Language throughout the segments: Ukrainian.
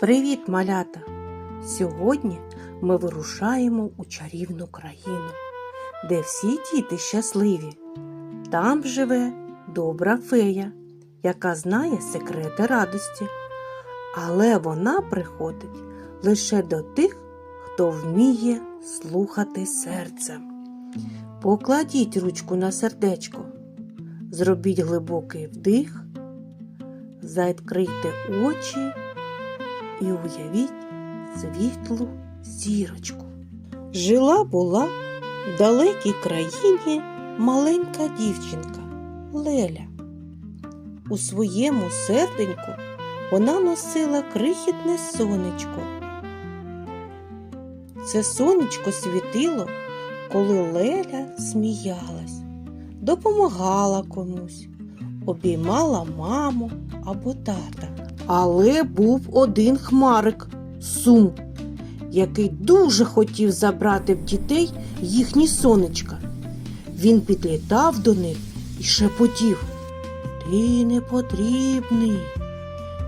Привіт, малята! Сьогодні ми вирушаємо у чарівну країну, де всі діти щасливі. Там живе добра фея, яка знає секрети радості. Але вона приходить лише до тих, хто вміє слухати серцем. Покладіть ручку на сердечко, зробіть глибокий вдих, закрийте очі і уявіть світлу зірочку. Жила була в далекій країні маленька дівчинка Леля. У своєму серденьку вона носила крихітне сонечко. Це сонечко світило, коли Леля сміялась, допомагала комусь, обіймала маму або тата. Але був один хмарик сум, який дуже хотів забрати в дітей їхні сонечка. Він підлітав до них і шепотів Ти не потрібний,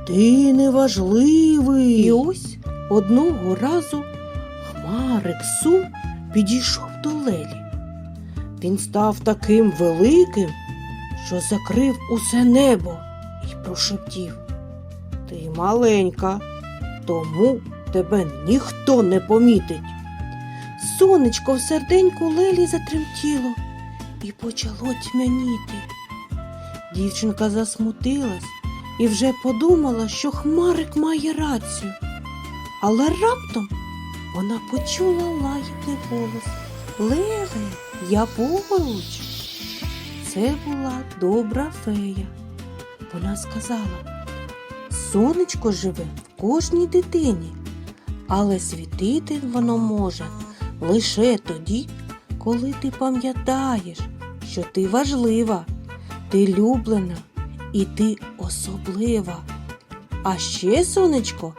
ти неважливий. І ось одного разу хмарик сум підійшов до Лелі. Він став таким великим, що закрив усе небо і прошептів. Ти маленька, тому тебе ніхто не помітить. Сонечко в серденьку Лелі затремтіло і почало тьмяніти. Дівчинка засмутилась і вже подумала, що хмарик має рацію. Але раптом вона почула лагідний голос Леле, я поруч. Це була добра фея. Вона сказала Сонечко живе в кожній дитині, але світити воно може лише тоді, коли ти пам'ятаєш, що ти важлива, ти люблена і ти особлива. А ще сонечко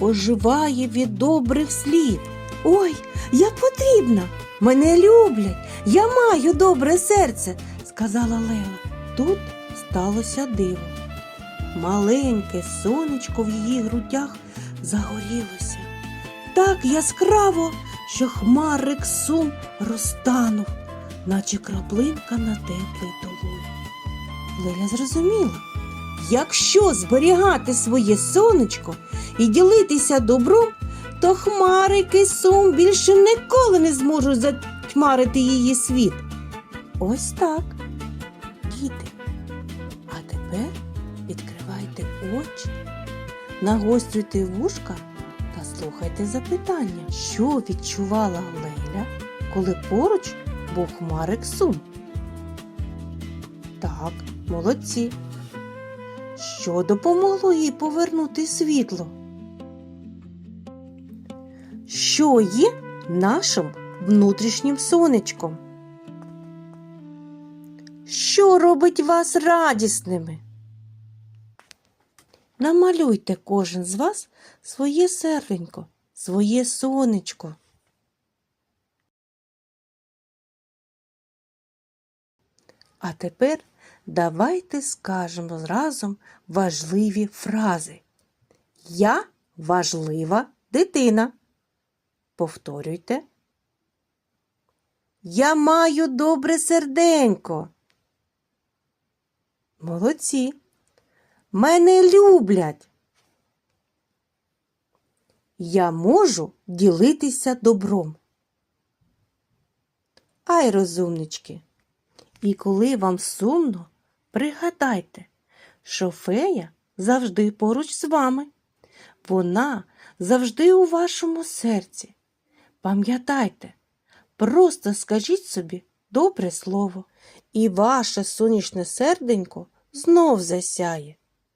оживає від добрих слів. Ой, я потрібна, мене люблять, я маю добре серце, сказала Лела. Тут сталося диво. Маленьке сонечко в її грудях загорілося. Так яскраво, що хмарик сум розтанув, наче краплинка на теплий долоні. Леля зрозуміла, якщо зберігати своє сонечко і ділитися добром, то хмарики сум більше ніколи не зможуть затьмарити її світ. Ось так, діти. А тепер відкривайте очі, нагострюйте вушка та слухайте запитання, що відчувала Леля, коли поруч був хмарик сум. Так, молодці. Що допомогло їй повернути світло? Що є нашим внутрішнім сонечком? Що робить вас радісними? Намалюйте кожен з вас своє серденько, своє сонечко. А тепер давайте скажемо разом важливі фрази. Я важлива дитина. Повторюйте. Я маю добре серденько. Молодці. Мене люблять. Я можу ділитися добром. Ай, розумнички. І коли вам сумно, пригадайте, що фея завжди поруч з вами. Вона завжди у вашому серці. Пам'ятайте, просто скажіть собі добре слово, і ваше сонячне серденько знов засяє.